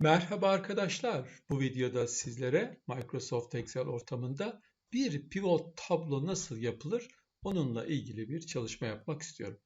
Merhaba arkadaşlar. Bu videoda sizlere Microsoft Excel ortamında bir pivot tablo nasıl yapılır onunla ilgili bir çalışma yapmak istiyorum.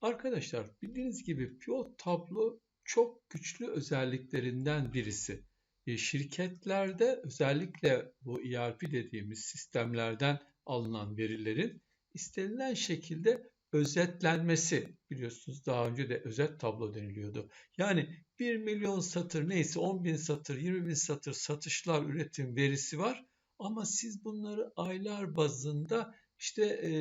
Arkadaşlar bildiğiniz gibi pivot tablo çok güçlü özelliklerinden birisi. E, şirketlerde özellikle bu ERP dediğimiz sistemlerden alınan verilerin istenilen şekilde özetlenmesi biliyorsunuz daha önce de özet tablo deniliyordu. Yani 1 milyon satır neyse 10 bin satır 20 bin satır satışlar üretim verisi var ama siz bunları aylar bazında işte e,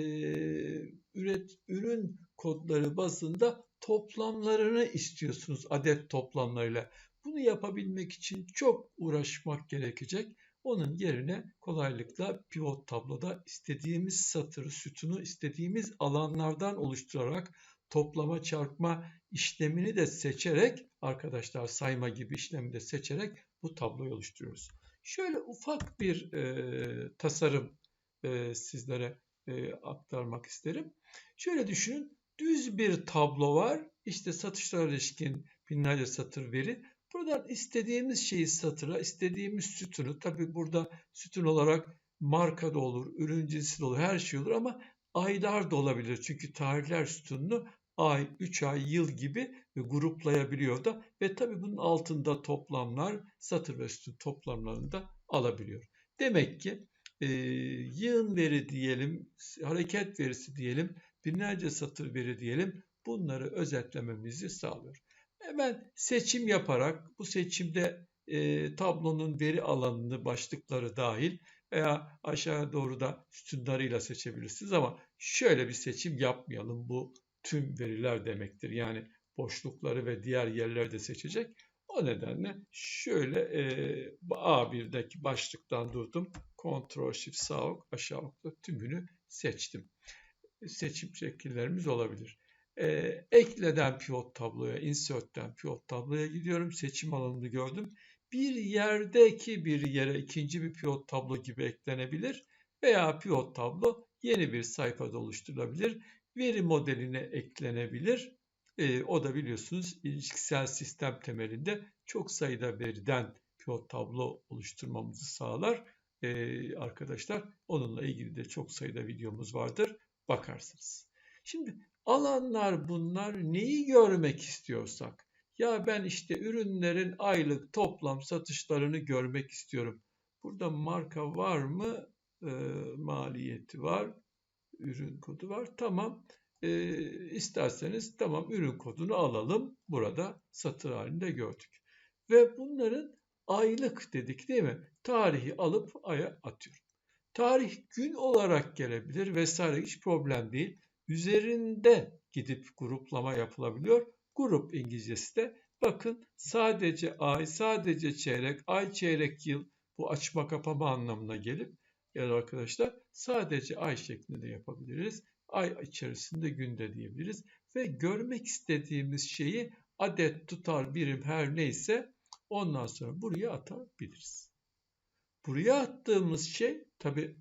üret ürün kodları bazında toplamlarını istiyorsunuz adet toplamlarıyla. Bunu yapabilmek için çok uğraşmak gerekecek. Onun yerine kolaylıkla pivot tabloda istediğimiz satırı, sütunu istediğimiz alanlardan oluşturarak toplama, çarpma işlemini de seçerek arkadaşlar sayma gibi işlemi de seçerek bu tabloyu oluşturuyoruz. Şöyle ufak bir e, tasarım e, sizlere e, aktarmak isterim. Şöyle düşünün düz bir tablo var. İşte satışlara ilişkin binlerce satır veri. Buradan istediğimiz şeyi satıra, istediğimiz sütunu, tabi burada sütun olarak marka da olur, ürün cinsi de olur, her şey olur ama aylar da olabilir. Çünkü tarihler sütununu ay, 3 ay, yıl gibi gruplayabiliyor da ve tabi bunun altında toplamlar, satır ve sütun toplamlarını da alabiliyor. Demek ki e, yığın veri diyelim, hareket verisi diyelim, binlerce satır veri diyelim bunları özetlememizi sağlıyor. Hemen seçim yaparak bu seçimde e, tablonun veri alanını başlıkları dahil veya aşağı doğru da sütunlarıyla seçebilirsiniz ama şöyle bir seçim yapmayalım. Bu tüm veriler demektir. Yani boşlukları ve diğer yerleri de seçecek. O nedenle şöyle e, A1'deki başlıktan durdum. Ctrl Shift sağ ok aşağı okla tümünü seçtim. Seçim şekillerimiz olabilir. E, ekleden pivot tabloya, insert'ten pivot tabloya gidiyorum. Seçim alanını gördüm. Bir yerdeki bir yere ikinci bir pivot tablo gibi eklenebilir veya pivot tablo yeni bir sayfada oluşturulabilir. Veri modeline eklenebilir. E, o da biliyorsunuz ilişkisel sistem temelinde çok sayıda veriden pivot tablo oluşturmamızı sağlar. E, arkadaşlar onunla ilgili de çok sayıda videomuz vardır. Bakarsınız. Şimdi Alanlar bunlar neyi görmek istiyorsak. Ya ben işte ürünlerin aylık toplam satışlarını görmek istiyorum. Burada marka var mı? E, maliyeti var. Ürün kodu var. Tamam. E, isterseniz tamam ürün kodunu alalım. Burada satır halinde gördük. Ve bunların aylık dedik değil mi? Tarihi alıp aya atıyorum. Tarih gün olarak gelebilir vesaire hiç problem değil üzerinde gidip gruplama yapılabiliyor. Grup İngilizcesi de bakın sadece ay, sadece çeyrek, ay çeyrek yıl bu açma kapama anlamına gelip yani arkadaşlar sadece ay şeklinde yapabiliriz. Ay içerisinde günde diyebiliriz ve görmek istediğimiz şeyi adet tutar birim her neyse ondan sonra buraya atabiliriz. Buraya attığımız şey tabi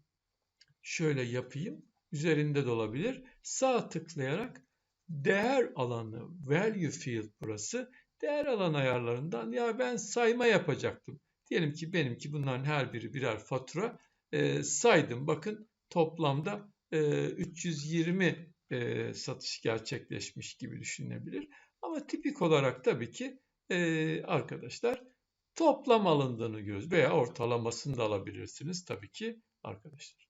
şöyle yapayım üzerinde de olabilir. Sağ tıklayarak değer alanı, value field burası. Değer alan ayarlarından ya ben sayma yapacaktım. Diyelim ki benimki bunların her biri birer fatura. E, saydım bakın toplamda e, 320 e, satış gerçekleşmiş gibi düşünülebilir. Ama tipik olarak tabii ki e, arkadaşlar toplam alındığını görüyoruz veya ortalamasını da alabilirsiniz tabii ki arkadaşlar.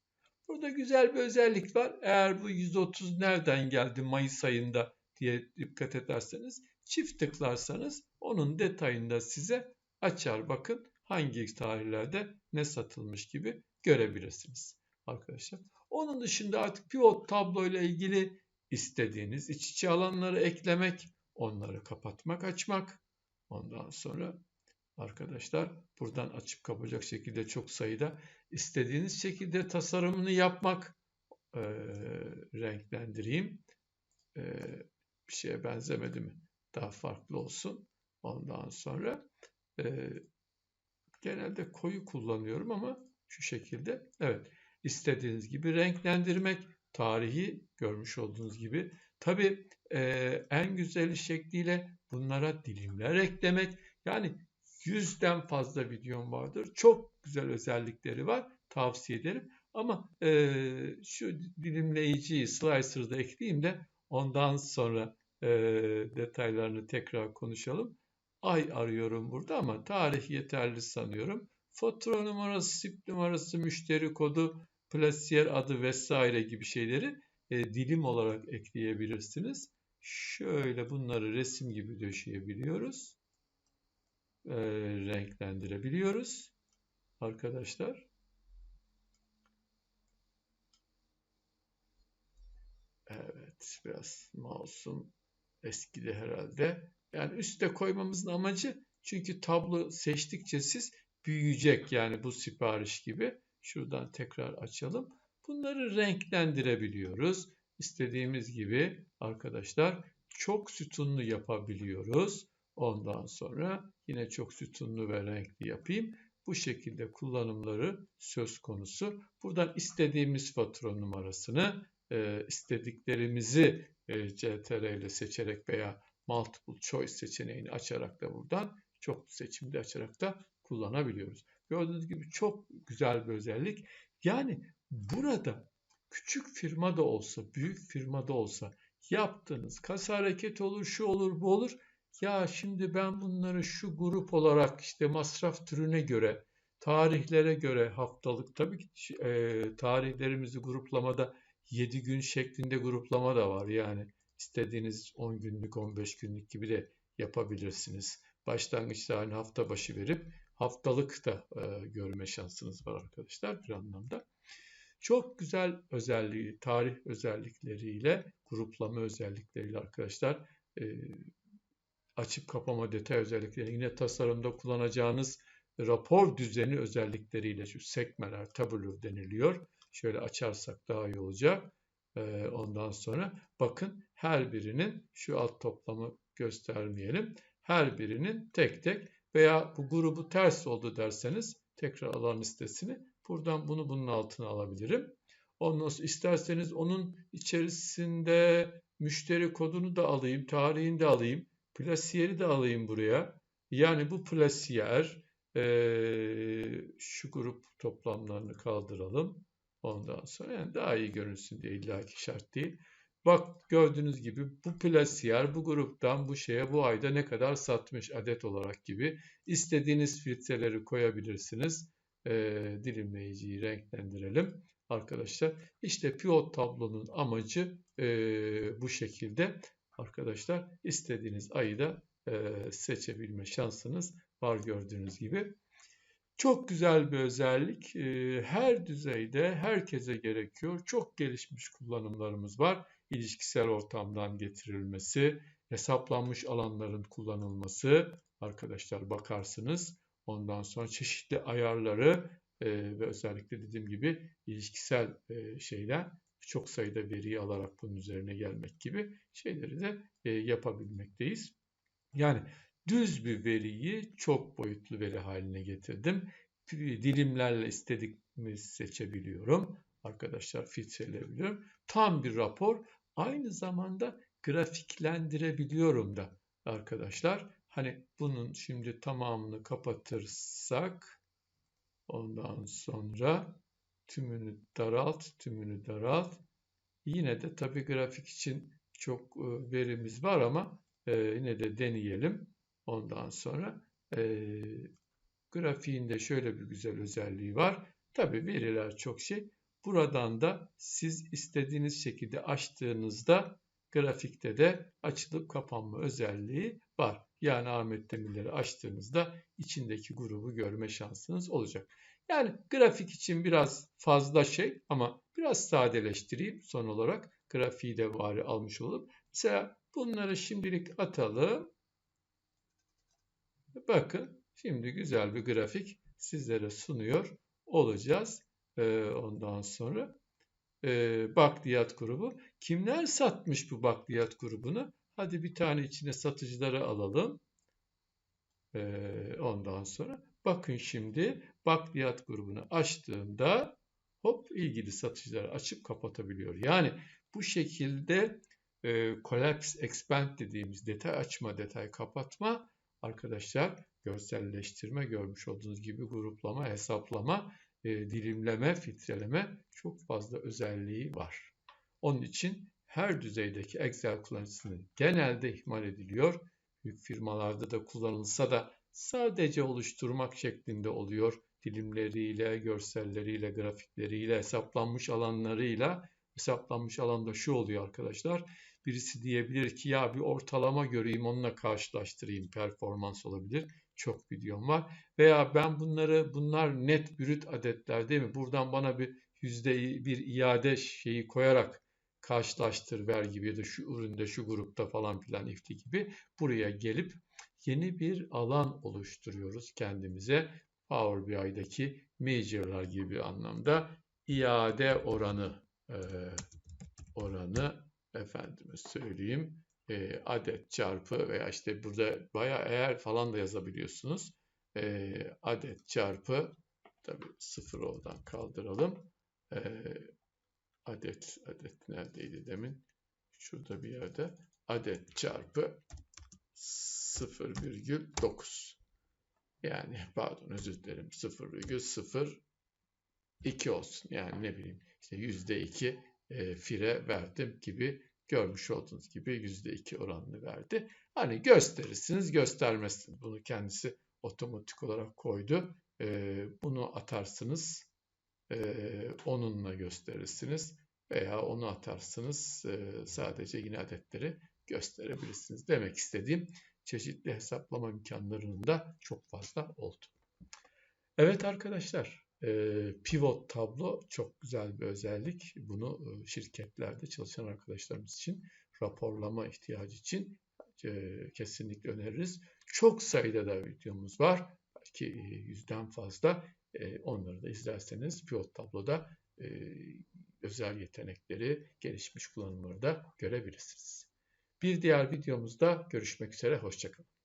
Burada güzel bir özellik var. Eğer bu 130 nereden geldi Mayıs ayında diye dikkat ederseniz çift tıklarsanız onun detayında size açar. Bakın hangi tarihlerde ne satılmış gibi görebilirsiniz arkadaşlar. Onun dışında artık pivot tablo ile ilgili istediğiniz iç içe alanları eklemek, onları kapatmak, açmak. Ondan sonra arkadaşlar. Buradan açıp kapacak şekilde çok sayıda. İstediğiniz şekilde tasarımını yapmak e, renklendireyim. E, bir şeye benzemedi mi? Daha farklı olsun. Ondan sonra e, genelde koyu kullanıyorum ama şu şekilde. Evet istediğiniz gibi renklendirmek tarihi görmüş olduğunuz gibi. Tabi e, en güzel şekliyle bunlara dilimler eklemek. Yani yüzden fazla videom vardır. Çok güzel özellikleri var. Tavsiye ederim. Ama e, şu dilimleyiciyi slicer'da ekleyeyim de ondan sonra e, detaylarını tekrar konuşalım. Ay arıyorum burada ama tarih yeterli sanıyorum. Fatura numarası, SIP numarası, müşteri kodu, plasiyer adı vesaire gibi şeyleri e, dilim olarak ekleyebilirsiniz. Şöyle bunları resim gibi döşeyebiliyoruz. E, renklendirebiliyoruz. Arkadaşlar. Evet, biraz mouse'um eskidi herhalde. Yani üste koymamızın amacı çünkü tablo seçtikçe siz büyüyecek yani bu sipariş gibi. Şuradan tekrar açalım. Bunları renklendirebiliyoruz. İstediğimiz gibi arkadaşlar çok sütunlu yapabiliyoruz. Ondan sonra yine çok sütunlu ve renkli yapayım. Bu şekilde kullanımları söz konusu. Buradan istediğimiz fatura numarasını, e, istediklerimizi e, CTR ile seçerek veya multiple choice seçeneğini açarak da buradan çok seçimde açarak da kullanabiliyoruz. Gördüğünüz gibi çok güzel bir özellik. Yani burada küçük firma da olsa, büyük firma da olsa yaptığınız kasa hareket olur, şu olur, bu olur. Ya şimdi ben bunları şu grup olarak işte masraf türüne göre, tarihlere göre haftalık tabii ki e, tarihlerimizi gruplamada 7 gün şeklinde gruplama da var. Yani istediğiniz 10 günlük, 15 günlük gibi de yapabilirsiniz. Başlangıç tarihini hafta başı verip haftalık da e, görme şansınız var arkadaşlar bir anlamda. Çok güzel özelliği, tarih özellikleriyle, gruplama özellikleriyle arkadaşlar e, açıp kapama detay özellikleri, yine tasarımda kullanacağınız rapor düzeni özellikleriyle şu sekmeler, tabulur deniliyor. Şöyle açarsak daha iyi olacak. E, ondan sonra bakın her birinin şu alt toplamı göstermeyelim. Her birinin tek tek veya bu grubu ters oldu derseniz tekrar alan listesini buradan bunu bunun altına alabilirim. Ondan sonra isterseniz onun içerisinde müşteri kodunu da alayım, tarihini de alayım, plasiyeri de alayım buraya. Yani bu plasiyer e, şu grup toplamlarını kaldıralım. Ondan sonra yani daha iyi görünsün diye illaki şart değil. Bak gördüğünüz gibi bu plasiyer bu gruptan bu şeye bu ayda ne kadar satmış adet olarak gibi istediğiniz filtreleri koyabilirsiniz. E, dilimleyiciyi renklendirelim arkadaşlar. İşte pivot tablonun amacı e, bu şekilde arkadaşlar istediğiniz ayı da e, seçebilme şansınız var gördüğünüz gibi. Çok güzel bir özellik. E, her düzeyde herkese gerekiyor. Çok gelişmiş kullanımlarımız var ilişkisel ortamdan getirilmesi, hesaplanmış alanların kullanılması arkadaşlar bakarsınız. Ondan sonra çeşitli ayarları e, ve özellikle dediğim gibi ilişkisel e, şeyler çok sayıda veriyi alarak bunun üzerine gelmek gibi şeyleri de e, yapabilmekteyiz. Yani düz bir veriyi çok boyutlu veri haline getirdim. Dilimlerle istediğimi seçebiliyorum. Arkadaşlar filtreleyebiliyorum. Tam bir rapor aynı zamanda grafiklendirebiliyorum da arkadaşlar. Hani bunun şimdi tamamını kapatırsak ondan sonra tümünü daralt, tümünü daralt. Yine de tabi grafik için çok e, verimiz var ama e, yine de deneyelim. Ondan sonra e, grafiğinde şöyle bir güzel özelliği var. Tabi veriler çok şey. Buradan da siz istediğiniz şekilde açtığınızda grafikte de açılıp kapanma özelliği var. Yani Ahmet Demirleri açtığınızda içindeki grubu görme şansınız olacak. Yani grafik için biraz fazla şey ama biraz sadeleştireyim son olarak. Grafiği de bari almış olup. Mesela bunları şimdilik atalım. Bakın şimdi güzel bir grafik sizlere sunuyor olacağız. Ee, ondan sonra e, bakliyat grubu. Kimler satmış bu bakliyat grubunu? Hadi bir tane içine satıcıları alalım. Ee, ondan sonra bakın şimdi bakliyat grubunu açtığımda hop ilgili satıcıları açıp kapatabiliyor. Yani bu şekilde e, collapse expand dediğimiz detay açma detay kapatma arkadaşlar görselleştirme görmüş olduğunuz gibi gruplama, hesaplama, e, dilimleme, filtreleme çok fazla özelliği var. Onun için her düzeydeki Excel kullanıcısının genelde ihmal ediliyor. Büyük firmalarda da kullanılsa da sadece oluşturmak şeklinde oluyor. Dilimleriyle, görselleriyle, grafikleriyle, hesaplanmış alanlarıyla. Hesaplanmış alanda şu oluyor arkadaşlar. Birisi diyebilir ki ya bir ortalama göreyim onunla karşılaştırayım performans olabilir. Çok videom var. Veya ben bunları bunlar net brüt adetler değil mi? Buradan bana bir yüzde bir iade şeyi koyarak karşılaştır ver gibi ya da şu üründe şu grupta falan filan ifti gibi buraya gelip yeni bir alan oluşturuyoruz kendimize. Power BI'deki major'lar gibi anlamda iade oranı e, oranı efendime söyleyeyim e, adet çarpı veya işte burada bayağı eğer falan da yazabiliyorsunuz. E, adet çarpı tabi sıfır oradan kaldıralım. E, adet adet neredeydi demin? Şurada bir yerde adet çarpı 0,9 yani pardon özür dilerim 0,02 olsun yani ne bileyim işte %2 e, fire verdim gibi görmüş olduğunuz gibi %2 oranını verdi. Hani gösterirsiniz göstermezsiniz bunu kendisi otomatik olarak koydu. E, bunu atarsınız e, onunla gösterirsiniz veya onu atarsınız e, sadece yine adetleri gösterebilirsiniz. Demek istediğim çeşitli hesaplama imkanlarının da çok fazla oldu. Evet arkadaşlar e, pivot tablo çok güzel bir özellik. Bunu e, şirketlerde çalışan arkadaşlarımız için raporlama ihtiyacı için e, kesinlikle öneririz. Çok sayıda da videomuz var. Belki yüzden fazla. Onları da izlerseniz pivot tabloda özel yetenekleri, gelişmiş kullanımları da görebilirsiniz. Bir diğer videomuzda görüşmek üzere, hoşçakalın.